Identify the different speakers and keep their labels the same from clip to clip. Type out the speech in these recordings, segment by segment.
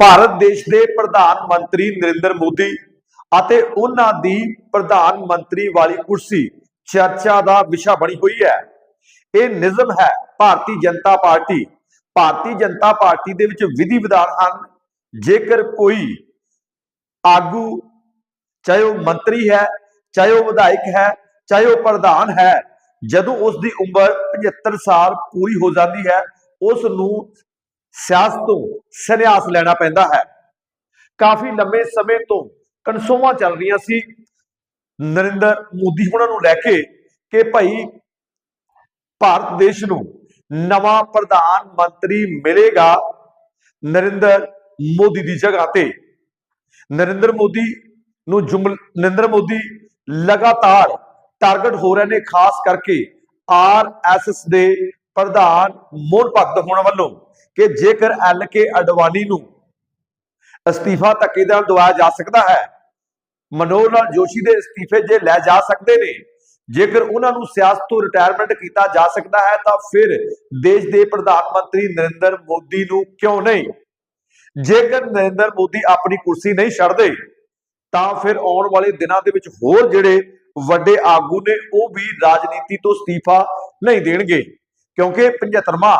Speaker 1: ਭਾਰਤ ਦੇਸ਼ ਦੇ ਪ੍ਰਧਾਨ ਮੰਤਰੀ ਨਰਿੰਦਰ ਮੋਦੀ ਅਤੇ ਉਹਨਾਂ ਦੀ ਪ੍ਰਧਾਨ ਮੰਤਰੀ ਵਾਲੀ ਕੁਰਸੀ ਚਰਚਾ ਦਾ ਵਿਸ਼ਾ ਬਣੀ ਹੋਈ ਹੈ। ਇਹ ਨਿਜ਼ਮ ਹੈ, ਭਾਰਤੀ ਜਨਤਾ ਪਾਰਟੀ। ਭਾਰਤੀ ਜਨਤਾ ਪਾਰਟੀ ਦੇ ਵਿੱਚ ਵਿਧੀ ਵਿਧਾਨ ਹਨ। ਜੇਕਰ ਕੋਈ ਆਗੂ, ਚਾਹੇ ਉਹ ਮੰਤਰੀ ਹੈ, ਚਾਹੇ ਉਹ ਵਿਧਾਇਕ ਹੈ, ਚਾਹੇ ਉਹ ਪ੍ਰਧਾਨ ਹੈ, ਜਦੋਂ ਉਸ ਦੀ ਉਮਰ 75 ਸਾਲ ਪੂਰੀ ਹੋ ਜਾਂਦੀ ਹੈ ਉਸ ਨੂੰ ਸਿਆਸਤ ਤੋਂ ਸੰਨਿਆਸ ਲੈਣਾ ਪੈਂਦਾ ਹੈ। ਕਾਫੀ ਲੰਮੇ ਸਮੇਂ ਤੋਂ ਕਨਸੋਵਾਂ ਚੱਲ ਰਹੀਆਂ ਸੀ। ਨਰਿੰਦਰ ਮੋਦੀ ਉਹਨਾਂ ਨੂੰ ਲੈ ਕੇ ਕਿ ਭਾਈ ਭਾਰਤ ਦੇਸ਼ ਨੂੰ ਨਵਾਂ ਪ੍ਰਧਾਨ ਮੰਤਰੀ ਮਿਲੇਗਾ ਨਰਿੰਦਰ ਮੋਦੀ ਦੀ ਜਗ੍ਹਾ ਤੇ। ਨਰਿੰਦਰ ਮੋਦੀ ਨੂੰ ਜੁਮਲ, ਨਰਿੰਦਰ ਮੋਦੀ ਲਗਾਤਾਰ ਟਾਰਗੇਟ ਹੋ ਰਹੇ ਨੇ, ਖਾਸ ਕਰਕੇ ਆਰਐਸਐਸ ਦੇ ਪ੍ਰਧਾਨ ਮੋਹਨ ਭਗਤ ਹੋਣ ਵੱਲੋਂ। ਕਿ ਜੇਕਰ ਐਲ ਕੇ ਅਡਵਾਨੀ ਨੂੰ ਅਸਤੀਫਾ ਧੱਕੇ ਨਾਲ ਦਵਾਇਆ ਜਾ ਸਕਦਾ ਹੈ, ਮਨੋਹਰ ਲਾਲ ਜੋਸ਼ੀ ਦੇ ਅਸਤੀਫੇ ਜੇ ਲੈ ਜਾ ਸਕਦੇ ਨੇ, ਜੇਕਰ ਉਹਨਾਂ ਨੂੰ ਸਿਆਸਤ ਤੋਂ ਰਿਟਾਇਰਮੈਂਟ ਕੀਤਾ ਜਾ ਸਕਦਾ ਹੈ, ਤਾਂ ਫਿਰ ਦੇਸ਼ ਦੇ ਪ੍ਰਧਾਨ ਮੰਤਰੀ ਨਰਿੰਦਰ ਮੋਦੀ ਨੂੰ ਕਿਉਂ ਨਹੀਂ? ਜੇਕਰ ਨਰਿੰਦਰ ਮੋਦੀ ਆਪਣੀ ਕੁਰਸੀ ਨਹੀਂ ਛੱਡਦੇ, ਤਾਂ ਫਿਰ ਆਉਣ ਵਾਲੇ ਦਿਨਾਂ ਦੇ ਵਿੱਚ ਹੋਰ ਜਿਹੜੇ ਵੱਡੇ ਆਗੂ ਨੇ, ਉਹ ਵੀ ਰਾਜਨੀਤੀ ਤੋਂ ਅਸਤੀਫਾ ਨਹੀਂ ਦੇਣਗੇ, ਕਿਉਂਕਿ 75ਵਾਂ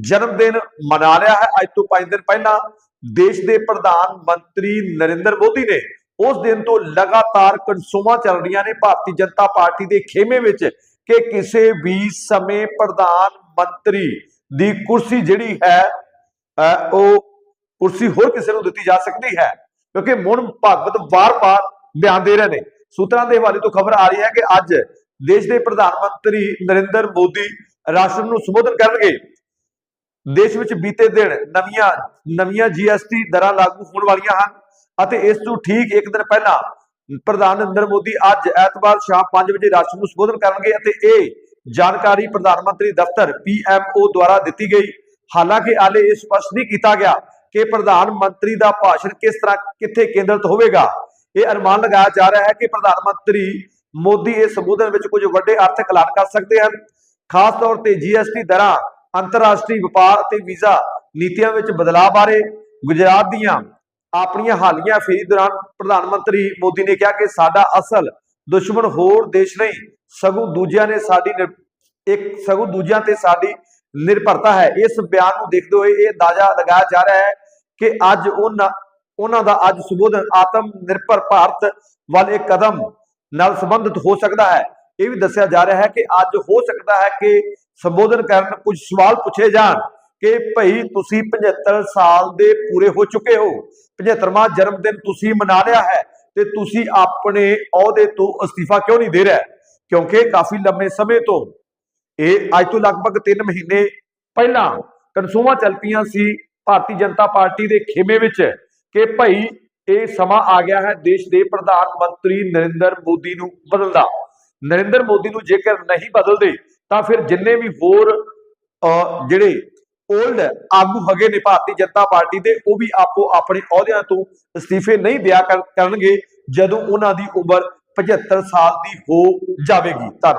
Speaker 1: ਜਨਮ ਦਿਨ ਮਨਾ ਲਿਆ ਹੈ। ਅੱਜ ਤੋਂ 5 ਦਿਨ ਪਹਿਲਾਂ ਦੇਸ਼ ਦੇ ਪ੍ਰਧਾਨ ਮੰਤਰੀ ਨਰਿੰਦਰ ਮੋਦੀ ਨੇ ਉਸ ਦਿਨ ਤੋਂ ਲਗਾਤਾਰ ਕਨਸੂਮਾਂ ਚੱਲ ਰਹੀਆਂ ਨੇ। ਭਾਰਤੀ ਜਨਤਾ ਪਾਰਟੀ ਦੇ ਖੇਮੇ ਵਿੱਚ ਕਿ ਕਿਸੇ ਵੀ ਸਮੇਂ ਪ੍ਰਧਾਨ ਮੰਤਰੀ ਦੀ ਕੁਰਸੀ ਜਿਹੜੀ ਹੈ ਅਹ ਉਹ ਕੁਰਸੀ ਹੋਰ ਕਿਸੇ ਨੂੰ ਦਿੱਤੀ ਜਾ ਸਕਦੀ ਹੈ, ਕਿਉਂਕਿ ਮੋਹਨ ਭਾਗਵਤ ਵਾਰ-ਵਾਰ ਬਿਆਨ ਦੇ ਰਹੇ ਨੇ। ਸੂਤਰਾਂ ਦੇ ਹਵਾਲੇ ਤੋਂ ਖਬਰ ਆ ਰਹੀ ਹੈ ਕਿ ਅੱਜ ਦੇਸ਼ ਦੇ ਪ੍ਰਧਾਨ ਮੰਤਰੀ ਨਰਿੰਦਰ ਮੋਦੀ ਰਾਸ਼ਟਰ ਨੂੰ ਸੰਬੋਧਨ ਕਰਨਗੇ। ਦੇਸ਼ ਵਿੱਚ ਬੀਤੇ ਦਿਨ ਨਵੀਆਂ ਨਵੀਆਂ ਜੀਐਸਟੀ ਦਰਾਂ ਲਾਗੂ ਹੋਣ ਵਾਲੀਆਂ ਹਨ ਅਤੇ ਇਸ ਤੋਂ ਠੀਕ ਇੱਕ ਦਿਨ ਪਹਿਲਾਂ ਪ੍ਰਧਾਨ ਨਰਿੰਦਰ ਮੋਦੀ ਅੱਜ ਐਤਵਾਰ ਸ਼ਾਮ 5 ਵਜੇ ਰਾਸ਼ਟਰ ਨੂੰ ਸੰਬੋਧਨ ਕਰਨਗੇ ਅਤੇ ਇਹ ਜਾਣਕਾਰੀ ਪ੍ਰਧਾਨ ਮੰਤਰੀ ਦਫ਼ਤਰ ਪੀਐਮਓ ਦੁਆਰਾ ਦਿੱਤੀ ਗਈ। ਹਾਲਾਂਕਿ ਹਾਲੇ ਇਹ ਸਪਸ਼ਟ ਨਹੀਂ ਕੀਤਾ ਗਿਆ ਕਿ ਪ੍ਰਧਾਨ ਮੰਤਰੀ ਦਾ ਭਾਸ਼ਣ ਕਿਸ ਤਰ੍ਹਾਂ, ਕਿੱਥੇ ਕੇਂਦਰਿਤ ਹੋਵੇਗਾ। ਇਹ ਅਨੁਮਾਨ ਲਗਾਇਆ ਜਾ ਰਿਹਾ ਹੈ ਕਿ ਪ੍ਰਧਾਨ ਮੰਤਰੀ ਮੋਦੀ ਇਸ ਸੰਬੋਧਨ ਵਿੱਚ ਕੁਝ ਵੱਡੇ ਅਰਥ ਐਲਾਨ ਕਰ ਸਕਦੇ ਹਨ। ਖਾਸ ਤੌਰ ਤੇ ਜੀਐਸਟੀ ਦਰਾਂ ਅੰਤਰਰਾਸ਼ਟਰੀ ਵਪਾਰ ਅਤੇ ਵੀਜ਼ਾ ਨੀਤੀਆਂ ਵਿੱਚ ਬਦਲਾਅ ਬਾਰੇ ਗੁਜਰਾਤ ਦੀਆਂ ਆਪਣੀਆਂ ਹਾਲੀਆ ਫੇਰੀ ਦੌਰਾਨ ਪ੍ਰਧਾਨ ਮੰਤਰੀ ਮੋਦੀ ਨੇ ਕਿਹਾ ਕਿ ਸਾਡਾ ਅਸਲ ਦੁਸ਼ਮਣ ਹੋਰ ਦੇਸ਼ ਨਹੀਂ, ਸਗੋਂ ਦੂਜਿਆਂ ਨੇ ਸਾਡੀ ਇੱਕ, ਸਗੋਂ ਦੂਜਿਆਂ ਤੇ ਸਾਡੀ ਨਿਰਭਰਤਾ ਹੈ। ਇਸ ਬਿਆਨ ਨੂੰ ਦੇਖਦੇ ਹੋਏ ਇਹ ਅੰਦਾਜ਼ਾ ਲਗਾਇਆ ਜਾ ਰਿਹਾ ਹੈ ਕਿ ਅੱਜ ਉਹਨਾਂ ਉਹਨਾਂ ਦਾ ਅੱਜ ਸੰਬੋਧਨ ਆਤਮ ਨਿਰਭਰ ਭਾਰਤ ਵੱਲ ਇੱਕ ਕਦਮ ਨਾਲ ਸੰਬੰਧਿਤ ਹੋ ਸਕਦਾ ਹੈ। ਇਹ ਵੀ ਦੱਸਿਆ ਜਾ ਰਿਹਾ ਹੈ ਕਿ ਅੱਜ ਹੋ ਸਕਦਾ ਹੈ ਕਿ ਸੰਬੋਧਨ ਕਰਨ ਕੁਝ ਸਵਾਲ ਪੁੱਛੇ ਜਾਣ ਕਿ ਭਈ ਤੁਸੀਂ 75 ਸਾਲ ਦੇ ਪੂਰੇ ਹੋ ਚੁੱਕੇ ਹੋ 75ਵਾਂ ਜਨਮ ਦਿਨ ਤੁਸੀਂ ਮਨਾ ਲਿਆ ਹੈ ਤੇ ਤੁਸੀਂ ਆਪਣੇ ਅਹੁਦੇ ਤੋਂ ਅਸਤੀਫਾ ਕਿਉਂ ਨਹੀਂ ਦੇ ਰਹੇ? ਕਿਉਂਕਿ ਕਾਫੀ ਲੰਮੇ ਸਮੇਂ ਤੋਂ ਇਹ ਅੱਜ ਤੋਂ ਲਗਭਗ 3 ਮਹੀਨੇ ਪਹਿਲਾਂ ਕਨਸੂਮਾ ਚੱਲ ਪਈਆਂ ਸੀ ਭਾਰਤੀ ਜਨਤਾ ਪਾਰਟੀ ਦੇ ਖੇਮੇ ਵਿੱਚ ਕਿ ਭਈ ਇਹ ਸਮਾਂ ਆ ਗਿਆ ਹੈ ਦੇਸ਼ ਦੇ ਪ੍ਰਧਾਨ ਮੰਤਰੀ ਨਰਿੰਦਰ ਮੋਦੀ ਨੂੰ ਬਦਲਦਾ। ਨਰਿੰਦਰ ਮੋਦੀ ਨੂੰ ਜੇਕਰ ਨਹੀਂ ਬਦਲਦੇ ਤਾਂ ਫਿਰ ਜਿੰਨੇ ਵੀ ਹੋਰ ਅਹ, ਜਿਹੜੇ 올ਡ ਆਗੂ ਹੈਗੇ ਨੇ ਭਾਰਤੀ ਜਨਤਾ ਪਾਰਟੀ ਦੇ ਉਹ ਵੀ ਆਪੋ ਆਪਣੇ ਅਹੁਦਿਆਂ ਤੋਂ ਅਸਤੀਫੇ ਨਹੀਂ ਦਿਆ ਕਰ- ਕਰਨਗੇ ਜਦੋਂ ਉਹਨਾਂ ਦੀ ਉਮਰ 75 ਸਾਲ ਦੀ ਹੋ ਜਾਵੇਗੀ। ਧੰਨਵਾਦ।